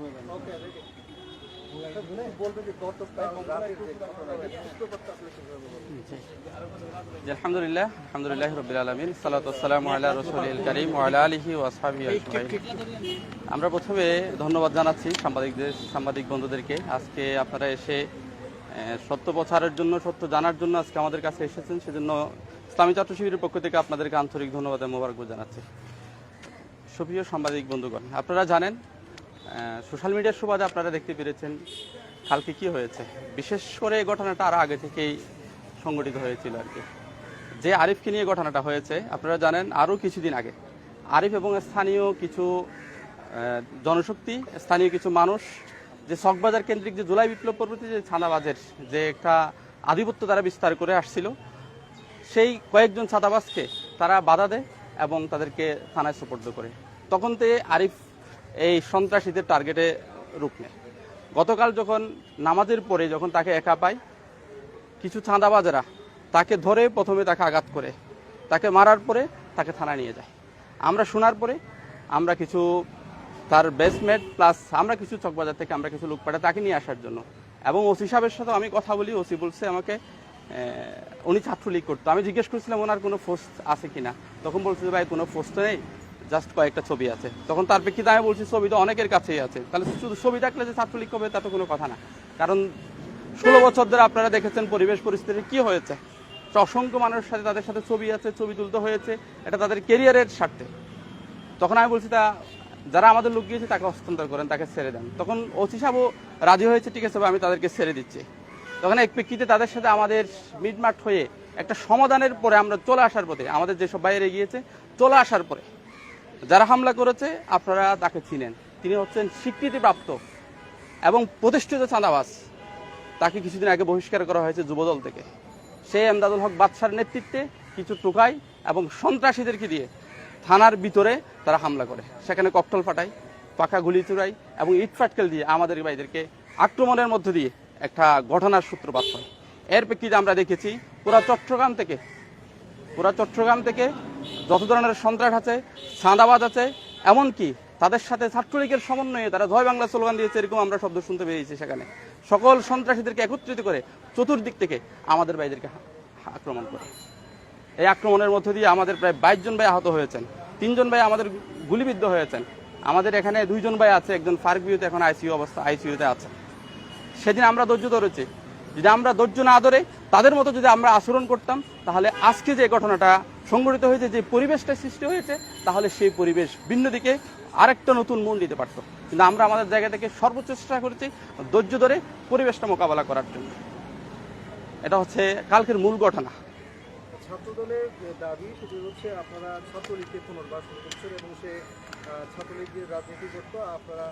রসুল আমরা প্রথমে ধন্যবাদ জানাচ্ছি সাংবাদিকদের, সাংবাদিক বন্ধুদেরকে। আজকে আপনারা এসে সত্য প্রচারের জন্য, সত্য জানার জন্য আজকে আমাদের কাছে এসেছেন। সেজন্য ইসলামী ছাত্র শিবিরের পক্ষ থেকে আপনাদেরকে আন্তরিক ধন্যবাদ এবং মোবারকবাদ জানাচ্ছি। সুপ্রিয় সাংবাদিক বন্ধুগণ, আপনারা জানেন সোশ্যাল মিডিয়ার সুবাদে আপনারা দেখতে পেরেছেন কালকে কি হয়েছে। বিশেষ করে এই ঘটনাটা আরও আগে থেকেই সংগঠিত হয়েছিল আর কি। যে আরিফকে নিয়ে ঘটনাটা হয়েছে, আপনারা জানেন আরও কিছুদিন আগে আরিফ এবং স্থানীয় কিছু জনশক্তি, স্থানীয় কিছু মানুষ, যে চকবাজার কেন্দ্রিক যে জুলাই বিপ্লব পরবর্তী যে ছানাবাজের যে একটা আধিপত্য তারা বিস্তার করে আসছিল, সেই কয়েকজন ছাতাবাসকে তারা বাধা দেয় এবং তাদেরকে থানায় সুপর্দ করে। তখন থেকে আরিফ এই সন্ত্রাসীদের টার্গেটে রূপ নেয়। গতকাল যখন নামাজের পরে যখন তাকে একা পায়, কিছু চাঁদাবাজেরা তাকে ধরে প্রথমে তাকে আঘাত করে, তাকে মারার পরে তাকে থানায় নিয়ে যায়। আমরা শোনার পরে আমরা কিছু তার বেসমেট প্লাস আমরা কিছু চকবাজার থেকে আমরা কিছু লোক পাঠাই তাকে নিয়ে আসার জন্য এবং ওসি সাহেবের সাথে আমি কথা বলি, ওসি বলছে আমাকে উনি ছাত্রলীগ করতো। আমি জিজ্ঞেস করছিলাম, ওনার কোনো পোস্ট আছে কিনা? তখন বলছে ভাই, কোনো পোস্ট নেই। জাস্ট কয়েকটা ছবি আছে। তখন তার প্রেক্ষিতে আমি বলছি, ছবি তো অনেকের কাছেই আছে। তাহলে শুধু ছবি থাকলে যে ছাত্রলীগ করবে তা তো কোনো কথা না। কারণ ষোলো বছর ধরে আপনারা দেখেছেন পরিবেশ পরিস্থিতি কি হয়েছে। অসংখ্য মানুষের সাথে তাদের সাথে ছবি আছে, ছবি তুলতে হয়েছে। এটা তাদের কেরিয়ারের স্বার্থে। তখন আমি বলছি, তা যারা আমাদের লোক গিয়েছে তাকে হস্তান্তর করেন, তাকে ছেড়ে দেন। তখন ওসি সাহেবও রাজি হয়েছে, ঠিক আছে আমি তাদেরকে ছেড়ে দিচ্ছি। তখন এক প্রেক্ষিতে তাদের সাথে আমাদের মিটমাট হয়ে একটা সমাধানের পরে আমরা চলে আসার পথে, আমাদের যেসব বাইরে গিয়েছে, চলে আসার পরে যারা হামলা করেছে, আপনারা তাকে চিনেন। তিনি হচ্ছেন স্বীকৃতিপ্রাপ্ত এবং প্রতিষ্ঠিত চাঁদাবাস তাকে কিছুদিন আগে বহিষ্কার করা হয়েছে যুবদল থেকে। সেই এমদাদুল হক বাদশার নেতৃত্বে কিছু টোকাই এবং সন্ত্রাসীদেরকে দিয়ে থানার ভিতরে তারা হামলা করে। সেখানে ককটল ফাটায় পাখা গুলি চুরাই এবং ইট ফাটকেল দিয়ে আমাদের ভাইদেরকে আক্রমণের মধ্য দিয়ে একটা ঘটনার সূত্রপাত হয়। এর প্রেক্ষিতে আমরা দেখেছি, পুরা চট্টগ্রাম থেকে পুরা চট্টগ্রাম থেকে যত ধরনের সন্ত্রাস আছে চাঁদাবাজ আছে, এমনকি তাদের সাথে ছাত্রলীগের সমন্বয়ে তারা জয় বাংলা স্লোগান দিয়েছে, এরকম আমরা শব্দ শুনতে পেয়েছি সেখানে। সকল সন্ত্রাসীদেরকে একত্রিত করে চতুর্দিক থেকে আমাদের ভাইদেরকে আক্রমণ করে। এই আক্রমণের মধ্য দিয়ে আমাদের প্রায় বাইশ জন ভাই আহত হয়েছেন তিনজন ভাই আমাদের গুলিবিদ্ধ হয়েছেন। আমাদের এখানে দুইজন ভাই আছে, একজন ফার্ক বিউতে এখন আইসিইউ অবস্থা, আইসিইউতে আছে। সেদিন আমরা ধৈর্য ধরেছি যদি আমরা ধৈর্য না আদরে তাদের মতো যদি আমরা আচরণ করতাম, তাহলে আজকে যে ঘটনাটা সংঘটিত হয়েছে, যে পরিবেশটা সৃষ্টি হয়েছে, তাহলে সেই পরিবেশ ভিন্ন দিকে আরেকটা নতুন মন দিতে পারত। কিন্তু আমরা আমাদের জায়গা থেকে সর্বোচ্চ চেষ্টা করেছি ধৈর্য ধরে পরিবেশটা মোকাবেলা করার জন্য। এটা হচ্ছে কালকের মূল ঘটনা। ছাত্রদলের যে দাবি, সেটি হচ্ছে আপনারা ছাত্রলীগকে পুনর্বাসন করছেন এবং সে ছাত্রলীগের রাজনীতি করতো আপনারা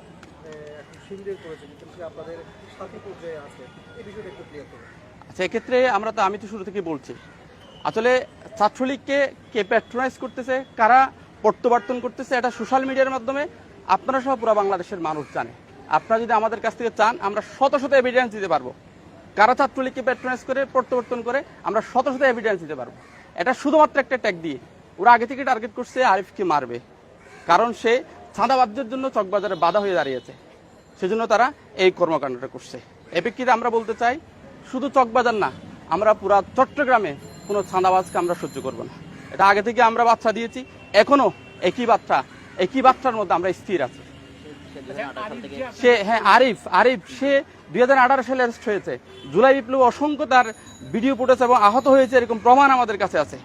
এখন শিবিরের করেছেন, কিন্তু আপনাদের সাথী পর্যায়ে আছে। এই বিষয়টা একটু ক্লিয়ার করুন। আচ্ছা এক্ষেত্রে আমরা তো, আমি তো শুরু থেকে বলছি। আসলে ছাত্রলীগকে কে প্যাট্রোনাইজ করতেছে, কারা প্রত্যাবর্তন করতেছে, এটা সোশ্যাল মিডিয়ার মাধ্যমে আপনারা সহ পুরো বাংলাদেশের মানুষ জানে। আপনারা যদি আমাদের কাছ থেকে চান, আমরা শত শত এভিডেন্স দিতে পারব। কারা ছাত্রলীগকে প্যাট্রোনাইজ করে, প্রত্যাবর্তন করে, আমরা শত শত এভিডেন্স দিতে পারব। এটা শুধুমাত্র একটা ট্যাগ দিয়ে। ওরা আগে থেকে টার্গেট করছে আরিফকে মারবে। কারণ সে চাঁদাবাজ্যের জন্য চকবাজারে বাধা হয়ে দাঁড়িয়েছে। সেজন্য তারা এই কর্মকাণ্ডটা করছে। এ প্রেক্ষিতে আমরা বলতে চাই, শুধু চকবাজার না, আমরা পুরা চট্টগ্রামে কোনো ছাঁদাবাজকে আমরা সহ্য করব না। এটা আগে থেকে আমরা বাচ্চা দিয়েছি, এখনও একই বাচ্চা, একই বাচ্চার মধ্যে আমরা স্থির আছি। সে হ্যাঁ আরিফ আরিফ সে দুই হাজার আঠারো সালে অ্যারেস্ট হয়েছে। জুলাই বিপ্লব অসংখ্য তার ভিডিও ফুটেজ এবং আহত হয়েছে এরকম প্রমাণ আমাদের কাছে আছে।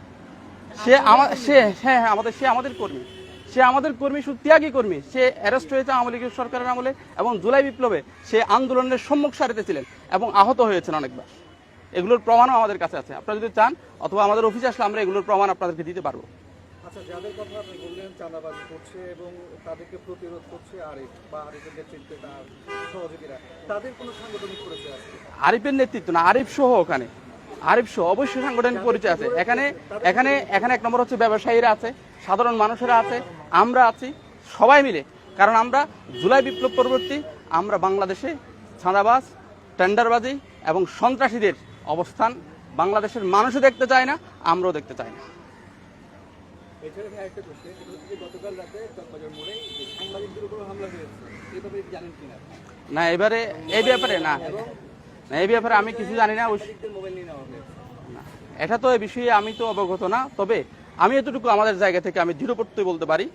সে আমার সে হ্যাঁ হ্যাঁ আমাদের সে আমাদের কর্মী। সে আমাদের কর্মী শুধু ত্যাগী কর্মী। সে অ্যারেস্ট হয়েছে আওয়ামী লীগের সরকারের আমলে এবং জুলাই বিপ্লবে সে আন্দোলনের সম্মুখ সারিতে ছিলেন এবং আহত হয়েছেন অনেকবার। এগুলোর প্রমাণও আমাদের কাছে আছে। আপনারা যদি চান অথবা আমাদের অফিসে আসলে আমরা এগুলোর প্রমাণ আপনাদেরকে দিতে পারব। আচ্ছা যাদের কথা আপনি বললেন চাঁদাবাজি করছে এবং তাদেরকে প্রতিরোধ করছে আরিফ বা আরিফের নেতৃত্বে তার সহযোগীরা তাদের কোনো সাংগঠনিক পরিচয় আছে? আরিফের নেতৃত্ব না আরিফ সহ ওখানে। আরিফ সহ অবশ্যই সাংগঠনিক পরিচয় আছে। এখানে এখানে এখানে এক নম্বর হচ্ছে ব্যবসায়ীরা আছে সাধারণ মানুষেরা আছে আমরা আছি সবাই মিলে। কারণ আমরা জুলাই বিপ্লব পরবর্তী আমরা বাংলাদেশে ছাঁদাবাজ টেন্ডারবাজি এবং সন্ত্রাসীদের অবস্থান বাংলাদেশের মানুষও দেখতে চায় না আমরাও দেখতে চাই না। এছাড়া ভাই একটা প্রশ্ন সেটা হচ্ছে যে গতকাল রাতে চকবাজার মোড়ে যে সাংবাদিকদের উপর হামলা হয়েছে এই ব্যাপারে জানেন কিনা? না এবারে এই ব্যাপারে না। না এই ব্যাপারে আমি কিছু জানি না মোবাইল নিয়ে নেওয়া হয়েছে। এটা তো এই বিষয়ে আমি তো অবগত না তবে আমি এতটুকু আমাদের জায়গা থেকে আমি দৃঢ়পত্য বলতে পারি।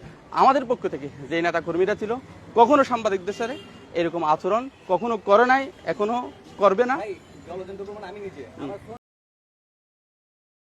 আমাদের পক্ষ থেকে যে নেতা কর্মীরা ছিল কখনো সাংবাদিকদের সাথে এরকম আচরণ কখনো করে নাই এখনও করবে না। আমি নিজে। আমার